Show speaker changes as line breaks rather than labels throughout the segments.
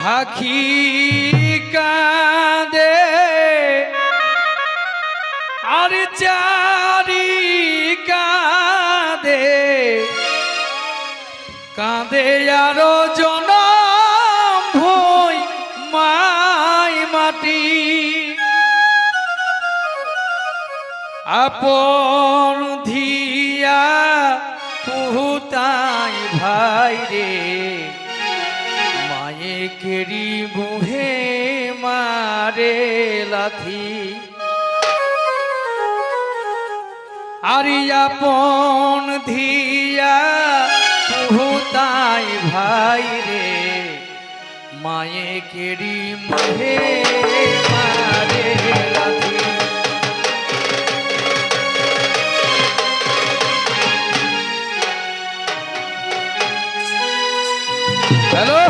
আখি কাঁদে, আর চারি কাঁদে কাঁদে আরও জনম ভই মাই মাটি। আপন ধিয়া পুহুতাই ভাই রে। কেরি বুহে মারে লাথি। আরিয়াপন ধিয়া পুহুতাই ভাই রে। মায়ে কেরি মুহে মারে লাথি। হ্যালো?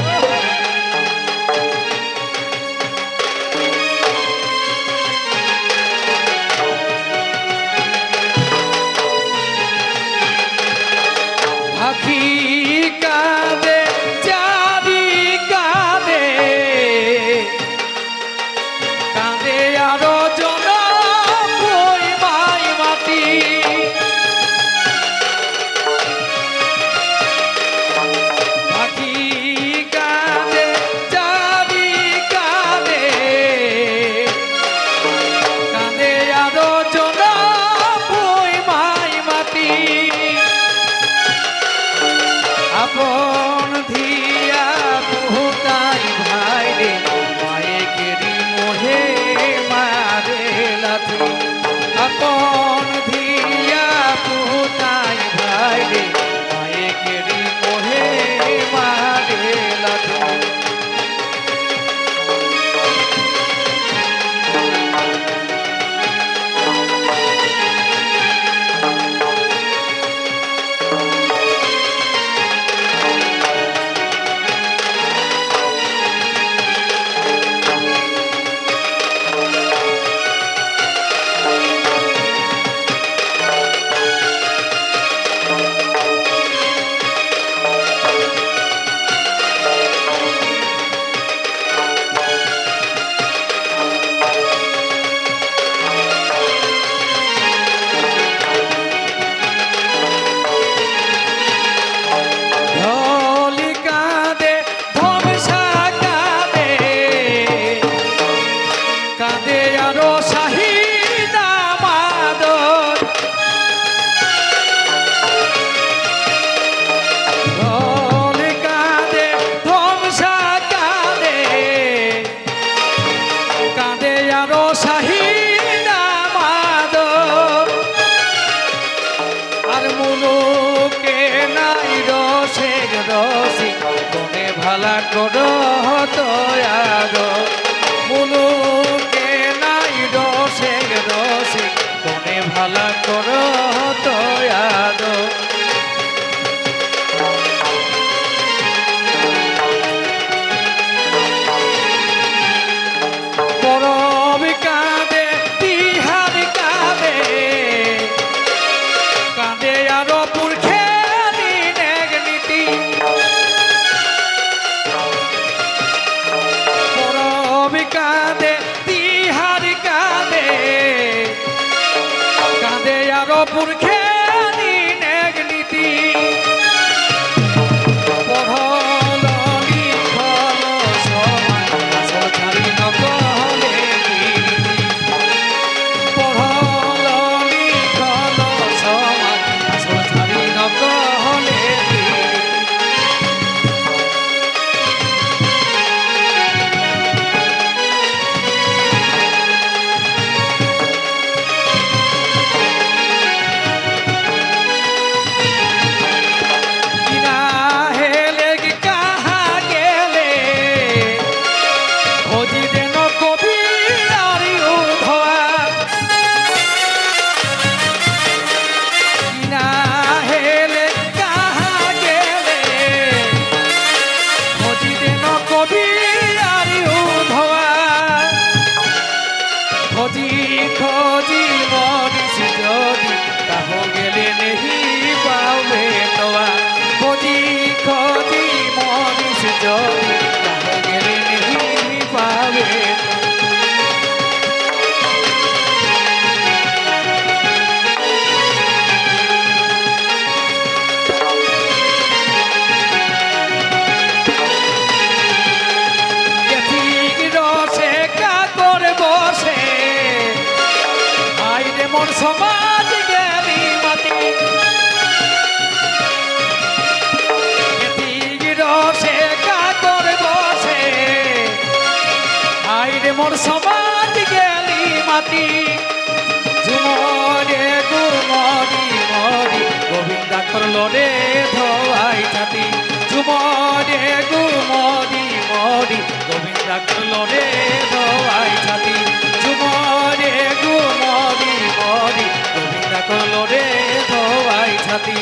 aqui. আরও শাহিদা মাদর আর মুলুকে নাই রসের রসি তুমি ভালা কর তয়ার মুলুকে নাই রসের রসি পুরখে সমাজ গেলি মাটি এটি রসে কাকর বসে। আইরে মোর সমাজ গেলি মাটি ঝুমরে গুমরি মরি, গোবিন্দা করল রে ধোয়াই ছাতি। ঝুমরে গুমরি মরি, গোবিন্দা করল রে ধোয়াই ছাতি। ঝুমরে গুমরি মরি গোবিন্দা কলরে ধোয়াই ছাতি।